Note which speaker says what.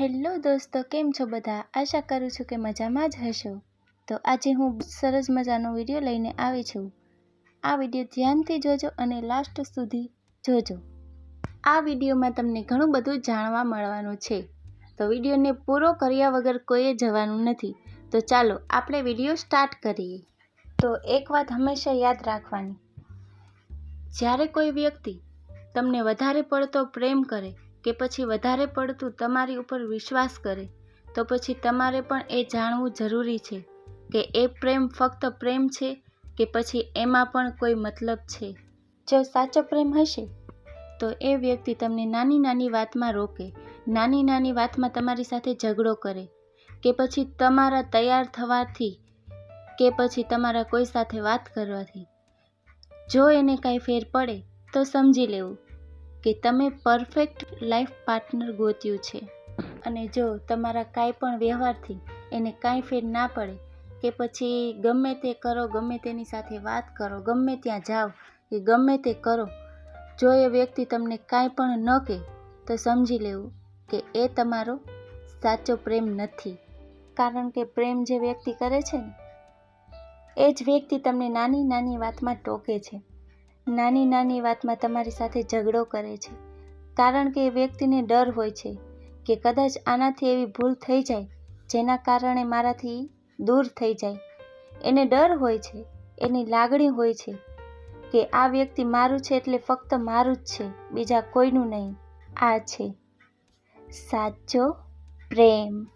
Speaker 1: Hello દોસ્તો, કેમ છો બધા? આશા કરું છું કે મજામાં જ હશો. તો આજે હું સરસ મજાનો વીડિયો લઈને આવી છું. આ વીડિયો ધ્યાનથી જોજો અને લાસ્ટ સુધી જોજો. આ વિડીયોમાં તમને ઘણું બધું જાણવા મળવાનું છે. તો વિડીયોને પૂરો કર્યા વગર કોઈએ જવાનું નથી. તો ચાલો આપણે વીડિયો સ્ટાર્ટ કરીએ. તો એક વાત હંમેશા યાદ રાખવાની. જ્યારે કોઈ વ્યક્તિ તમને વધારે પડતો પ્રેમ કરે કે પછી વધારે પડતું તમારી ઉપર વિશ્વાસ કરે, તો પછી તમારે પણ એ જાણવું જરૂરી છે કે એ પ્રેમ ફક્ત પ્રેમ છે કે પછી એમાં પણ કોઈ મતલબ છે. જો સાચો પ્રેમ હશે, તો એ વ્યક્તિ તમને નાની નાની વાતમાં રોકે, નાની નાની વાતમાં તમારી સાથે ઝઘડો કરે, કે પછી તમારા તૈયાર થવાથી, કે પછી તમારા કોઈ સાથે વાત કરવાથી. જો એને કાંઈ ફેર પડે, તો સમજી લેવું. કે તમે પરફેક્ટ લાઈફ પાર્ટનર ગોત્યું છે. અને જો તમારા કાંઈ પણ વ્યવહારથી એને કાંઈ ફેર ના પડે, કે પછી ગમે તે કરો, ગમે તેની સાથે વાત કરો, ગમે ત્યાં જાઓ, કે ગમે તે કરો, જો એ વ્યક્તિ તમને કાંઈ પણ ન કહે, તો સમજી લેવું કે એ તમારો સાચો પ્રેમ નથી. કારણ કે પ્રેમ જે વ્યક્તિ કરે છે ને, એ જ વ્યક્તિ તમને નાની નાની વાતમાં ટોકે છે. નાની નાની વાતમાં તમારી સાથે ઝઘડો કરે છે. કારણ કે એ વ્યક્તિને ડર હોય છે કે કદાચ આનાથી એવી ભૂલ થઈ જાય, જેના કારણે મારાથી દૂર થઈ જાય. એને ડર હોય છે, એની લાગણી હોય છે કે આ વ્યક્તિ મારું છે એટલે ફક્ત મારું જ છે, બીજા કોઈનું નહીં. આ છે સાચો પ્રેમ.